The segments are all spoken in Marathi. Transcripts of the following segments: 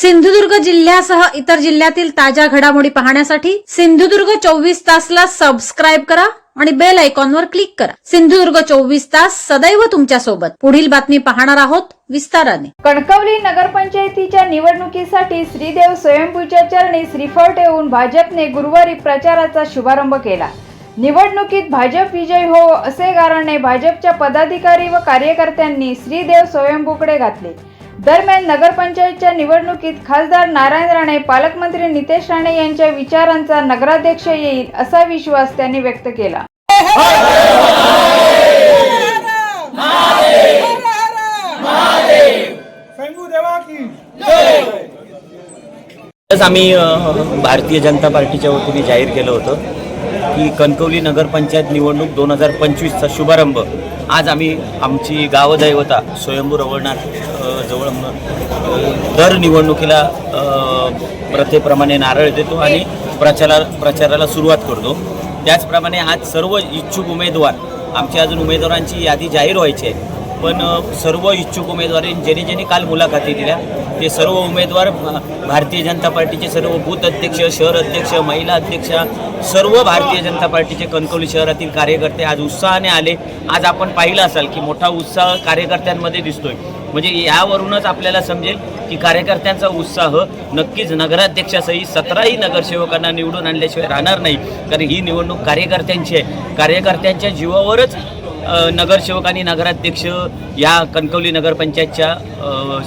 सिंधुदुर्ग जिल्ह्यासह इतर जिल्ह्यातील ताज्या घडामोडी पाहण्यासाठी सिंधुदुर्ग चोवीस तासला सबस्क्राईब करा आणि बेल आयकॉनवर क्लिक करा. सिंधुदुर्ग चोवीस तास सदैव तुमच्यासोबत. पुढील बातमी पाहणार आहोत विस्ताराने. कणकवली नगरपंचायतीच्या निवडणुकीसाठी श्रीदेव स्वयंपूच्या चरणी श्रीफळ ठेवून भाजपने गुरुवारी प्रचाराचा शुभारंभ केला. निवडणुकीत भाजप विजय हो असे गाराणे भाजपच्या पदाधिकारी व कार्यकर्त्यांनी श्रीदेव स्वयंभूकडे घातले. दरम्यान नगरपंचायतच्या निवडणुकीत खासदार नारायण राणे पालकमंत्री नितेश राणे यांच्या विचारांचा नगराध्यक्ष येईल असा विश्वास त्यांनी व्यक्त केला. आम्ही भारतीय जनता पार्टीच्या वतीने जाहीर केलं होतं. की कणकवली नगरपंचायत निवडणूक दोन हजार पंचवीसचा शुभारंभ. आज आम्ही आमची गावदैवता स्वयंभू रवळनाथ जवळ दर निवडणुकीला प्रथेप्रमाणे नारळ देतो आणि प्रचारा प्रचाराला सुरुवात करतो. त्याचप्रमाणे आज सर्व इच्छुक उमेदवार आमच्या अजून उमेदवारांची यादी जाहीर व्हायची आहे. पण सर्व इच्छुक उमेदवारांनी ज्यांनी ज्यांनी काल मुलाखती दिल्या ते सर्व उमेदवार भारतीय जनता पार्टीचे सर्व बूथ अध्यक्ष शहर अध्यक्ष महिला अध्यक्ष सर्व भारतीय जनता पार्टीचे कणकवली शहरातील कार्यकर्ते आज उत्साहाने आले. आज आपण पाहिलं असाल की मोठा उत्साह कार्यकर्त्यांमध्ये दिसतोय. म्हणजे यावरूनच आपल्याला समजेल की कार्यकर्त्यांचा उत्साह नक्कीच नगराध्यक्षासही सतराही नगरसेवकांना निवडून आणल्याशिवाय राहणार नाही. कारण ही निवडणूक कार्यकर्त्यांची आहे. कार्यकर्त्यांच्या जीवावरच नगरसेवक आणि नगराध्यक्ष या कणकवली नगरपंचायतच्या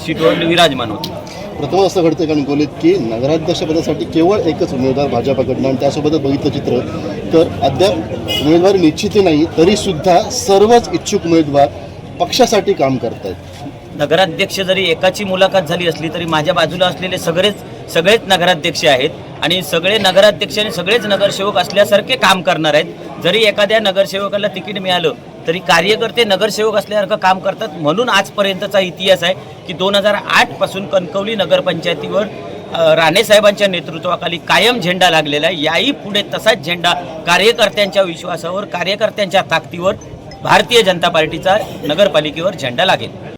सीटवर विराजमान होते. प्रथम असं घडतं कणकवलीत की नगराध्यक्षपदासाठी केवळ एकच उमेदवार भाजपाकडनं आणि त्यासोबतच बघितलं चित्र तर अद्याप उमेदवारी निश्चिती नाही तरीसुद्धा सर्वच इच्छुक उमेदवार पक्षासाठी काम करत आहेत नगराध्यक्ष जरी एकाची मुलाखत झाली असली तरी माझ्या बाजूला असलेले सगळेच सगळेच नगराध्यक्ष आहेत. आणि सगळे नगराध्यक्ष आणि सगळेच नगरसेवक असल्यासारखे काम करणार आहेत. जरी एखाद्या नगरसेवकाला तिकीट मिळालं तरी कार्यकर्ते नगरसेवक असल्यासारखं काम करतात. म्हणून आजपर्यंतचा इतिहास आहे की दोन हजार आठपासून कणकवली नगरपंचायतीवर राणेसाहेबांच्या नेतृत्वाखाली कायम झेंडा लागलेला आहे. याही पुढे तसाच झेंडा कार्यकर्त्यांच्या विश्वासावर कार्यकर्त्यांच्या ताकदीवर भारतीय जनता पार्टीचा नगरपालिकेवर झेंडा लागेल.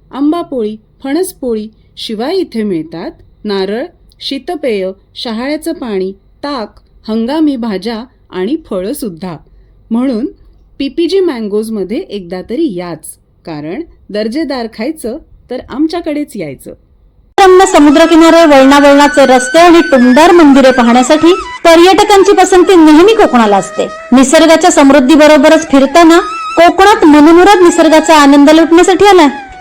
आंबापोळी फणसपोळी शिवाय इथे मिळतात. नारळ शीतपेय शहाळ्याचं पाणी ताक हंगामी भाज्या आणि फळंसुद्धा म्हणून पीपीजी मँगोजमध्ये एकदा तरी याच. कारण दर्जेदार खायचं तर आमच्याकडेच यायचं. रम्य समुद्रकिनारे वळणावळणाचे रस्ते आणि टुमदार मंदिरे पाहण्यासाठी पर्यटकांची पसंती नेहमी कोकणाला असते. निसर्गाच्या समृद्धी बरोबरच फिरताना कोकणात मनमुराद निसर्गाचा आनंद लुटण्यासाठी आलाय.